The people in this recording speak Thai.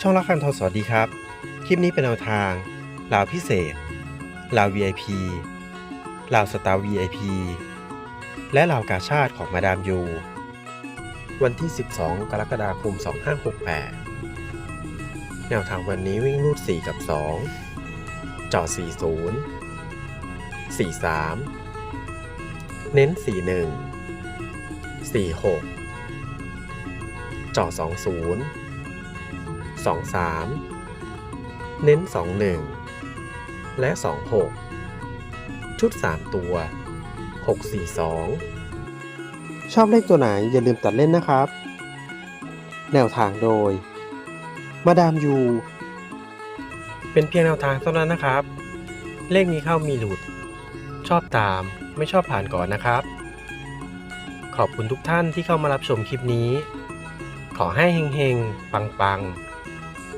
ช่องรักคันทองสวัสดีครับ คลิปนี้เป็นแนวทางลาวพิเศษลาว VIP ลาวสตาร์ VIP และลาวกาชาติของมาดามยู วันที่ 12 กรกฎาคม 2568 แนวทางวันนี้วิ่งรูด 4 กับ 2 จอ40 43 เน้น 41 46 จอ20 23 เน้น 21 และ 26 ชุด 3 ตัว 642 ชอบเลขตัวไหนอย่าลืมตัดเล่นนะครับ แนวทางโดย มาดามยู เป็นเพียงแนวทางเท่านั้นนะครับ เลขมีเข้ามีหลุด ชอบตามไม่ชอบผ่านก่อนนะครับ ขอบคุณทุกท่านที่เข้ามารับชมคลิปนี้ขอให้เฮงๆ ปัง ๆ